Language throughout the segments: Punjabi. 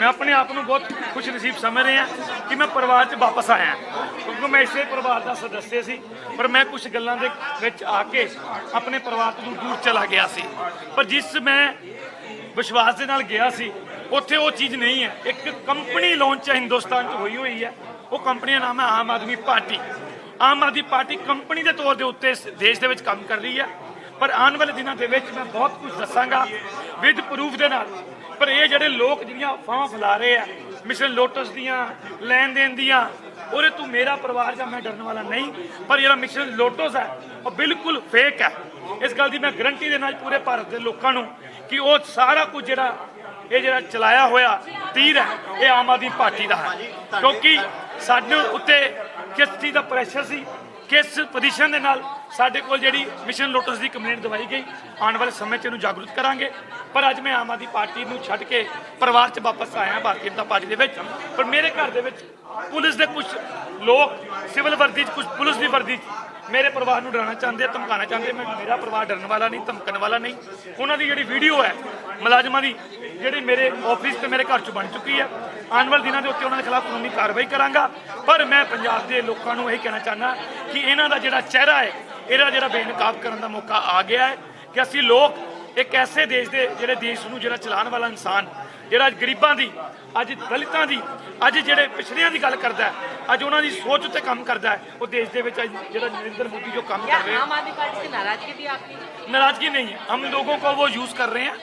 ਮੈਂ ਆਪਣੇ ਆਪ ਨੂੰ ਬਹੁਤ ਖੁਸ਼ ਨਸੀਬ ਸਮਝ ਰਿਹਾ ਕਿ ਮੈਂ ਪਰਿਵਾਰ 'ਚ ਵਾਪਸ ਆਇਆ। ਕਿਉਂਕਿ ਮੈਂ ਇਸੇ ਪਰਿਵਾਰ ਦਾ ਸਦੱਸਿਆ ਸੀ, ਪਰ ਮੈਂ ਕੁਝ ਗੱਲਾਂ ਦੇ ਵਿੱਚ ਆ ਕੇ ਆਪਣੇ ਪਰਿਵਾਰ ਤੋਂ ਦੂਰ ਚਲਾ ਗਿਆ ਸੀ। ਪਰ ਜਿਸ ਮੈਂ ਵਿਸ਼ਵਾਸ ਦੇ ਨਾਲ ਗਿਆ ਸੀ, ਉੱਥੇ ਉਹ ਚੀਜ਼ ਨਹੀਂ ਹੈ। ਇੱਕ ਕੰਪਨੀ ਲਾਂਚ ਹਿੰਦੁਸਤਾਨ 'ਚ ਹੋਈ ਹੋਈ ਹੈ। ਉਹ ਕੰਪਨੀ ਦਾ ਨਾਮ ਹੈ Aam Aadmi Party. Aam Aadmi Party company ਦੇ ਤੌਰ ਦੇ ਉੱਤੇ ਇਸ ਦੇਸ਼ ਦੇ ਵਿੱਚ ਕੰਮ ਕਰ ਰਹੀ ਹੈ। ਪਰ ਆਉਣ ਵਾਲੇ ਦਿਨਾਂ ਦੇ ਵਿੱਚ ਮੈਂ ਬਹੁਤ ਕੁਝ ਦੱਸਾਂਗਾ ਵਿਦ ਪ੍ਰੂਫ ਦੇ ਨਾਲ। ਪਰ ਇਹ ਜਿਹੜੇ ਲੋਕ ਜਿਹੜੀਆਂ ਅਫਵਾਹਾਂ ਫੈਲਾ ਰਹੇ ਆ ਮਿਸ਼ਨ ਲੋਟਸ ਦੀਆਂ, ਲੈਣ ਦੇਣ ਦੀਆਂ, ਉਹਦੇ ਤੂੰ ਮੇਰਾ ਪਰਿਵਾਰ ਜਾਂ ਮੈਂ ਡਰਨ ਵਾਲਾ ਨਹੀਂ, ਪਰ ਜਿਹੜਾ ਮਿਸ਼ਨ ਲੋਟਸ ਹੈ, ਉਹ ਬਿਲਕੁਲ ਫੇਕ ਹੈ। ਇਸ ਗੱਲ ਦੀ ਮੈਂ ਗਰੰਟੀ ਦੇ ਨਾਲ ਪੂਰੇ ਭਾਰਤ ਦੇ ਲੋਕਾਂ ਨੂੰ ਕਿ ਉਹ ਸਾਰਾ ਕੁਝ ਜਿਹੜਾ ਇਹ ਜਿਹੜਾ ਚਲਾਇਆ ਹੋਇਆ ਤੀਰ ਹੈ, ਇਹ ਆਮ ਆਦਮੀ ਪਾਰਟੀ ਦਾ ਹੈ। ਕਿਉਂਕਿ ਸਾਡੇ ਉੱਤੇ ਕਿਸ ਚੀਜ਼ ਦਾ ਪ੍ਰੈਸ਼ਰ ਸੀ, ਕਿਸ ਪੋਜੀਸ਼ਨ ਦੇ ਨਾਲ ਸਾਡੇ ਕੋਲ ਜਿਹੜੀ ਮਿਸ਼ਨ ਲੋਟਸ ਦੀ ਕੰਪਲੇਂਟ ਦਵਾਈ ਗਈ, ਆਉਣ ਵਾਲੇ ਸਮੇਂ 'ਚ ਇਹਨੂੰ ਜਾਗਰੂਕ ਕਰਾਂਗੇ। ਪਰ ਅੱਜ ਮੈਂ ਆਮ ਆਦਮੀ ਪਾਰਟੀ ਨੂੰ ਛੱਡ ਕੇ ਪਰਿਵਾਰ 'ਚ ਵਾਪਸ ਆਇਆ ਭਾਰਤੀ ਜਨਤਾ ਪਾਰਟੀ ਦੇ ਵਿੱਚ। ਪਰ ਮੇਰੇ ਘਰ ਦੇ ਵਿੱਚ ਪੁਲਿਸ ਦੇ ਕੁਝ ਲੋਕ, ਸਿਵਲ ਵਰਦੀ 'ਚ ਕੁਝ ਪੁਲਿਸ ਦੀ ਵਰਦੀ 'ਚ ਮੇਰੇ ਪਰਿਵਾਰ ਨੂੰ ਡਰਾਉਣਾ ਚਾਹੁੰਦੇ ਆ, ਧਮਕਾਉਣਾ ਚਾਹੁੰਦੇ ਮੈਂ ਮੇਰਾ ਪਰਿਵਾਰ ਡਰਨ ਵਾਲਾ ਨਹੀਂ, ਧਮਕਣ ਵਾਲਾ ਨਹੀਂ। ਉਹਨਾਂ ਦੀ ਜਿਹੜੀ ਵੀਡੀਓ ਹੈ, ਮੁਲਾਜ਼ਮਾਂ ਦੀ, ਜਿਹੜੀ ਮੇਰੇ ਆਫਿਸ ਤੇ ਮੇਰੇ ਘਰ 'ਚ ਬਣ ਚੁੱਕੀ ਹੈ। ਆਉਣ ਵਾਲੇ ਦਿਨਾਂ ਦੇ ਉੱਤੇ ਉਹਨਾਂ ਦੇ ਖਿਲਾਫ ਕਾਨੂੰਨੀ ਕਾਰਵਾਈ ਕਰਾਂਗਾ। ਪਰ ਮੈਂ ਪੰਜਾਬ ਦੇ ਲੋਕਾਂ ਨੂੰ ਇਹ ਕਹਿਣਾ ਚਾਹੁੰਦਾ ਕਿ ਇਹਨਾਂ ਦਾ ਜਿਹੜਾ ਚਿਹਰਾ ਹੈ ਇਹਦਾ ਜਿਹੜਾ ਬੇਨਕਾਬ ਕਰਨ ਦਾ ਮੌਕਾ ਆ ਗਿਆ ਹੈ ਕਿ ਅਸੀਂ ਲੋਕ ਇੱਕ ਐਸੇ ਦੇਸ਼ ਦੇ ਜਿਹੜੇ ਦੇਸ਼ ਨੂੰ ਜਿਹੜਾ ਚਲਾਉਣ ਵਾਲਾ ਇਨਸਾਨ ਜਿਹੜਾ ਅੱਜ ਗਰੀਬਾਂ ਦੀ ਅੱਜ ਦਲਿਤਾਂ ਦੀ ਅੱਜ ਜਿਹੜੇ ਪਿਛੜਿਆਂ ਦੀ ਗੱਲ ਕਰਦਾ ਹੈ ਅੱਜ ਉਹਨਾਂ ਦੀ ਸੋਚ ਉੱਤੇ ਕੰਮ ਕਰਦਾ ਹੈ ਉਹ ਦੇਸ਼ ਦੇ ਵਿੱਚ ਅੱਜ ਜਿਹੜਾ ਨਰਿੰਦਰ ਮੋਦੀ ਜੋ ਕੰਮ क्या कर रहे हैं आम आदमी पार्टी से नाराजगी भी आपकी नाराजगी नहीं है हम लोगों को वो यूज कर रहे हैं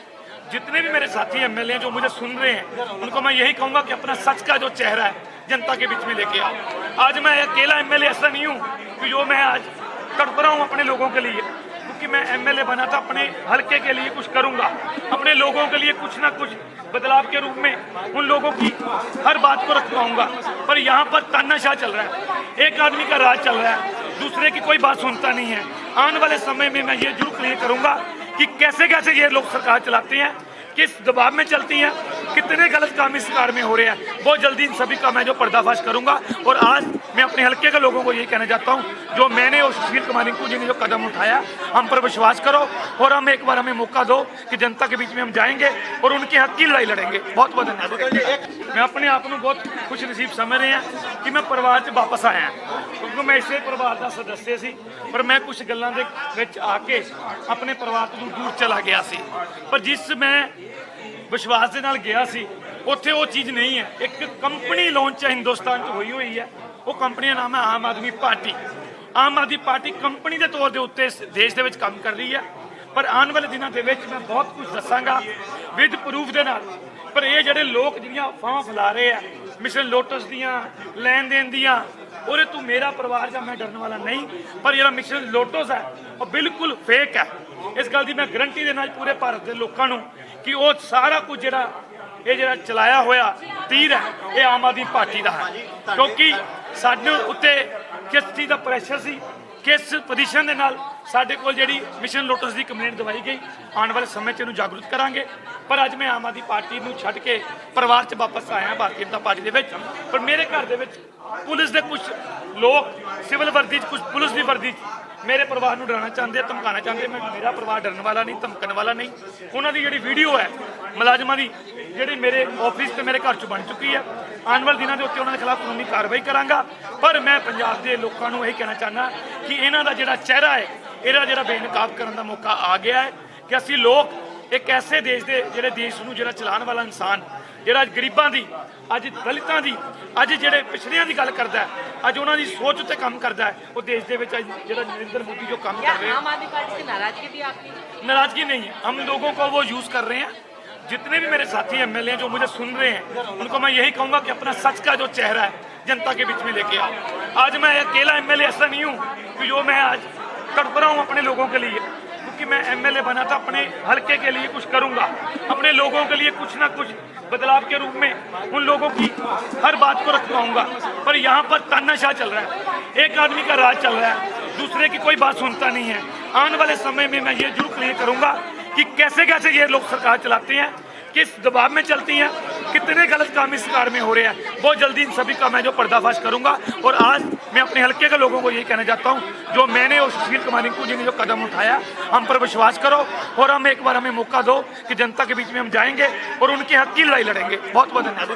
जितने भी मेरे साथी एमएलए हैं जो मुझे सुन रहे हैं उनको मैं यही कहूंगा कि अपना सच का जो चेहरा है जनता के बीच में लेके आओ आज मैं अकेला एमएलए ऐसा नहीं हूँ कि जो मैं आज तड़प रहा हूँ अपने लोगों के लिए, क्योंकि मैं एमएलए बना था, अपने हल्के के लिए कुछ करूँगा, अपने लोगों के लिए कुछ ना कुछ बदलाव के रूप में उन लोगों की हर बात को रख पाऊँगा। पर यहाँ पर तानाशाह चल रहा है, एक आदमी का राज चल रहा है, दूसरे की कोई बात सुनता नहीं है। आने वाले समय में मैं ये ज़रूर क्लियर करूँगा कि कैसे कैसे ये लोग सरकार चलाते हैं, किस दबाव में चलती हैं कितने गलत काम इस सरकार में हो रहे हैं बहुत जल्दी इन सभी का मैं जो पर्दाफाश करूंगा और आज मैं अपने हल्के के लोगों को यही कहना चाहता हूँ जो मैंने और सुशील कुमार रिंकू जी ने जो कदम उठाया हम पर विश्वास करो और हम एक बार हमें मौका दो कि जनता के बीच में हम जाएंगे और उनके हक की लड़ाई लड़ेंगे बहुत बहुत धन्यवाद मैं अपने आप ਨੂੰ ਬਹੁਤ ਖੁਸ਼ ਨਸੀਬ ਸਮਝ ਰਿਹਾ ਕਿ ਮੈਂ ਪਰਿਵਾਰ 'ਚ ਵਾਪਸ ਆਇਆ ਕਿਉਂਕਿ ਮੈਂ ਇਸੇ ਪਰਿਵਾਰ ਦਾ ਸਦੱਸਿਆ ਸੀ ਪਰ ਮੈਂ ਕੁਝ ਗੱਲਾਂ ਦੇ ਵਿੱਚ ਆ ਕੇ ਆਪਣੇ ਪਰਿਵਾਰ ਤੋਂ ਦੂਰ ਚਲਾ ਗਿਆ ਸੀ ਪਰ ਜਿਸ ਮੈਂ ਵਿਸ਼ਵਾਸ ਦੇ ਨਾਲ ਗਿਆ ਸੀ। ਉੱਥੇ ਉਹ ਚੀਜ਼ ਨਹੀਂ ਹੈ। ਇੱਕ ਕੰਪਨੀ ਲਾਂਚ ਹਿੰਦੁਸਤਾਨ 'ਚ ਹੋਈ ਹੋਈ ਹੈ। ਉਹ ਕੰਪਨੀ ਦਾ ਨਾਮ ਹੈ Aam Aadmi Party. Aam Aadmi Party company ਦੇ ਤੌਰ ਦੇ ਉੱਤੇ ਦੇਸ਼ ਦੇ ਵਿੱਚ ਕੰਮ ਕਰ ਰਹੀ ਹੈ। ਪਰ ਆਉਣ ਵਾਲੇ ਦਿਨਾਂ ਦੇ ਵਿੱਚ ਮੈਂ ਬਹੁਤ ਕੁਝ ਦੱਸਾਂਗਾ ਵਿਦ ਪ੍ਰੂਫ ਦੇ ਨਾਲ। ਪਰ ਇਹ ਜਿਹੜੇ ਲੋਕ ਜਿਹੜੀਆਂ ਅਫਵਾਹਾਂ ਫੈਲਾ ਰਹੇ ਆ ਮਿਸ਼ਨ ਲੋਟਸ ਦੀਆਂ, ਲੈਣ ਦੇਣ ਦੀਆਂ, ਉਹਦੇ ਤੂੰ ਮੇਰਾ ਪਰਿਵਾਰ ਜਾਂ ਮੈਂ ਡਰਨ ਵਾਲਾ ਨਹੀਂ। ਪਰ ਜਿਹੜਾ ਮਿਸ਼ਨ ਲੋਟਸ ਹੈ, ਉਹ ਬਿਲਕੁਲ ਫੇਕ ਹੈ। ਇਸ ਗੱਲ ਦੀ ਮੈਂ ਗਰੰਟੀ ਦੇ ਨਾਲ ਪੂਰੇ ਭਾਰਤ ਦੇ ਲੋਕਾਂ ਨੂੰ ਕਿ ਉਹ ਸਾਰਾ ਕੁਝ ਜਿਹੜਾ ਇਹ ਜਿਹੜਾ ਚਲਾਇਆ ਹੋਇਆ ਤੀਰ ਹੈ ਇਹ ਆਮ ਆਦਮੀ ਪਾਰਟੀ ਦਾ ਹੈ। ਕਿਉਂਕਿ ਸਾਡੇ ਉੱਤੇ ਕਿਸ ਚੀਜ਼ ਦਾ ਪ੍ਰੈਸ਼ਰ ਸੀ ਕਿਸ ਪੋਜੀਸ਼ਨ ਦੇ ਨਾਲ ਸਾਡੇ ਕੋਲ ਜਿਹੜੀ ਮਿਸ਼ਨ ਲੋਟਸ ਦੀ ਕੰਪਲੇਂਟ ਦਵਾਈ ਗਈ ਆਉਣ ਵਾਲੇ ਸਮੇਂ 'ਚ ਇਹਨੂੰ ਜਾਗਰੂਕ ਕਰਾਂਗੇ। ਪਰ ਅੱਜ ਮੈਂ ਆਮ ਆਦਮੀ ਪਾਰਟੀ ਨੂੰ ਛੱਡ ਕੇ ਪਰਿਵਾਰ 'ਚ ਵਾਪਸ ਆਇਆ ਭਾਰਤੀ ਜਨਤਾ ਪਾਰਟੀ ਦੇ ਵਿੱਚ। ਪਰ ਮੇਰੇ ਘਰ ਦੇ ਵਿੱਚ ਪੁਲਿਸ ਦੇ ਕੁਝ ਲੋਕ ਸਿਵਲ ਵਰਦੀ 'ਚ ਕੁਝ ਪੁਲਿਸ ਦੀ ਵਰਦੀ 'ਚ ਮੇਰੇ ਪਰਿਵਾਰ ਨੂੰ ਡਰਾਉਣਾ ਚਾਹੁੰਦੇ, ਧਮਕਾਉਣਾ ਚਾਹੁੰਦੇ। ਮੈਂ, ਮੇਰਾ ਪਰਿਵਾਰ ਡਰਨ ਵਾਲਾ ਨਹੀਂ, ਧਮਕਣ ਵਾਲਾ ਨਹੀਂ। ਉਹਨਾਂ ਦੀ ਜਿਹੜੀ ਵੀਡੀਓ ਹੈ, ਮੁਲਾਜ਼ਮਾਂ ਦੀ, ਜਿਹੜੀ ਮੇਰੇ ਆਫਿਸ ਤੇ ਮੇਰੇ ਘਰ 'ਚ ਬਣ ਚੁੱਕੀ ਹੈ। ਆਉਣ ਵਾਲੇ ਦਿਨਾਂ ਦੇ ਉੱਤੇ ਉਹਨਾਂ ਦੇ ਖਿਲਾਫ ਕਾਨੂੰਨੀ ਕਾਰਵਾਈ ਕਰਾਂਗਾ। ਪਰ ਮੈਂ ਪੰਜਾਬ ਦੇ ਲੋਕਾਂ ਨੂੰ ਇਹ ਕਹਿਣਾ ਚਾਹੁੰਦਾ ਕਿ ਇਹਨਾਂ ਦਾ ਜਿਹੜਾ ਚਿਹਰਾ ਹੈ, ਇਹਦਾ ਜਿਹੜਾ ਬੇਨਕਾਬ ਕਰਨ ਦਾ ਮੌਕਾ ਆ ਗਿਆ ਹੈ ਕਿ ਅਸੀਂ ਲੋਕ ਇੱਕ ਐਸੇ ਦੇਸ਼ ਦੇ, ਜਿਹੜੇ ਦੇਸ਼ ਨੂੰ ਜਿਹੜਾ ਚਲਾਉਣ ਵਾਲਾ ਇਨਸਾਨ ਜਿਹੜਾ ਅੱਜ ਗਰੀਬਾਂ ਦੀ ਅੱਜ ਦਲਿਤਾਂ ਦੀ ਅੱਜ ਜਿਹੜੇ ਪਿਛੜਿਆਂ ਦੀ ਗੱਲ ਕਰਦਾ ਹੈ ਅੱਜ ਉਹਨਾਂ ਦੀ ਸੋਚ ਉੱਤੇ ਕੰਮ ਕਰਦਾ ਹੈ ਉਹ ਦੇਸ਼ ਦੇ ਵਿੱਚ ਅੱਜ ਜਿਹੜਾ ਨਰਿੰਦਰ ਮੋਦੀ ਜੋ ਕੰਮ क्या ਕਰ ਰਹੇ हैं आम आदमी पार्टी से नाराजगी भी आपकी नाराजगी नहीं है हम लोगों को वो यूज कर रहे हैं जितने भी मेरे साथी एमएलए हैं जो मुझे सुन रहे हैं उनको मैं यही कहूंगा कि अपना सच का जो चेहरा है जनता के बीच में लेके आओ आज मैं अकेला एमएलए ऐसा नहीं हूँ कि जो मैं आज तड़प रहा हूँ अपने लोगों के लिए क्योंकि मैं एमएलए बना था, अपने हल्के के लिए कुछ करूँगा। अपने लोगों के लिए कुछ ना कुछ बदलाव के रूप में उन लोगों की हर बात को रख पाऊँगा। पर यहाँ पर तानाशाह चल रहा है। एक आदमी का राज चल रहा है। दूसरे की कोई बात सुनता नहीं है। आने वाले समय में मैं ये ज़रूर क्लियर करूँगा कि कैसे कैसे ये लोग सरकार चलाते हैं। किस दबाव में चलती हैं, कितने गलत काम इस कार में हो रहे हैं। बहुत जल्दी इन सभी का मैं जो पर्दाफाश करूँगा और आज मैं अपने हल्के के लोगों को ये कहना चाहता हूँ, जो मैंने और सुशील कुमार रिंकू जी ने जो कदम उठाया, हम पर विश्वास करो और हम एक बार हमें मौका दो कि जनता के बीच में हम जाएँगे और उनके हक की लड़ाई लड़ेंगे। बहुत बहुत धन्यवाद।